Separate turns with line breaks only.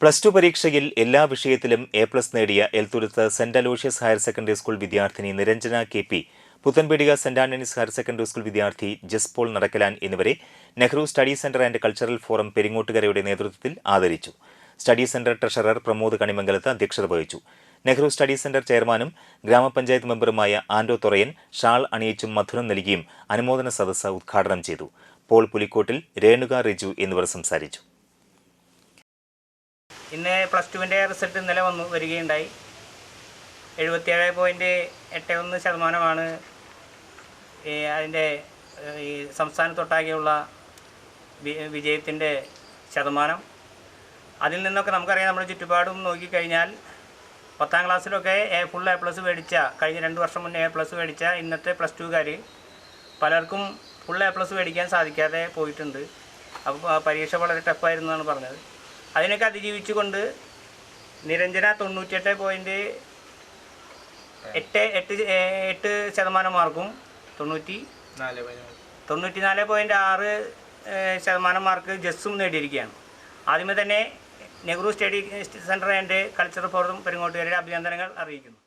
Plus two പരീക്ഷയിൽ എല്ലാ വിഷയത്തിലും എ പ്ലസ് നേടിയ Elthuruth Saint Aloysius higher secondary school വിദ്യാർത്ഥിനി Niranjana K P Puthenpeedika Saint Antony's higher secondary school വിദ്യാർത്ഥി ജസ്പോൾ നടക്കലാൻ എന്നിവരെ Nehru study centre and cultural forum പെരിങ്ങോട്ടുകരയുടെ നേതൃത്വത്തിൽ ആദരിച്ചു. Study centre treasurer Pramod Kanimangalath അധ്യക്ഷത വഹിച്ചു. നെഹ്റു സ്റ്റഡി സെന്റർ ചെയർമാനും ഗ്രാമപഞ്ചായത്ത് മെമ്പറുമായ ആന്റോ തൊറയൻ ഷാൾ അണിയിച്ചും മധുരം നൽകിയും അനുമോദന സദസ്സ് ഉദ്ഘാടനം ചെയ്തു. പോൾ പുലിക്കോട്ടിൽ രേണുക റിജു എന്നിവർ സംസാരിച്ചു.
ഇന്ന് പ്ലസ് ടുവിന്റെ റിസൾട്ട് ഇന്നലെ വന്നു വരികയുണ്ടായി. എഴുപത്തിയേഴ് പോയിന്റ് എട്ട് ഒന്ന് ശതമാനമാണ് അതിന്റെ ഈ സംസ്ഥാനത്തൊട്ടാകെയുള്ള വിജയത്തിന്റെ ശതമാനം. അതിൽ നിന്നൊക്കെ നമുക്കറിയാം നമ്മുടെ ചുറ്റുപാടും നോക്കിക്കഴിഞ്ഞാൽ പത്താം ക്ലാസ്സിലൊക്കെ എ ഫുൾ എ പ്ലസ് മേടിച്ച കഴിഞ്ഞ രണ്ട് വർഷം മുന്നേ എ പ്ലസ് മേടിച്ച ഇന്നത്തെ പ്ലസ് ടുകാർ പലർക്കും ഫുൾ എ പ്ലസ് മേടിക്കാൻ സാധിക്കാതെ പോയിട്ടുണ്ട്. അപ്പോൾ പരീക്ഷ വളരെ ടഫായിരുന്നു എന്നാണ് പറഞ്ഞത്. അതിനൊക്കെ അതിജീവിച്ചുകൊണ്ട് നിരഞ്ജന തൊണ്ണൂറ്റിയെട്ട് പോയിന്റ് എട്ട് എട്ട് എട്ട് ശതമാനം മാർക്കും. തൊണ്ണൂറ്റി തൊണ്ണൂറ്റി നാല് പോയിന്റ് ആറ്. ശതമാനം മാർക്ക് ജസ്സും നേടിയിരിക്കുകയാണ്. ആദ്യമേ തന്നെ Nehru study centre and cultural forum പെരുങ്ങോട്ടുകാരുടെ അഭിനന്ദനങ്ങൾ അറിയിക്കുന്നു.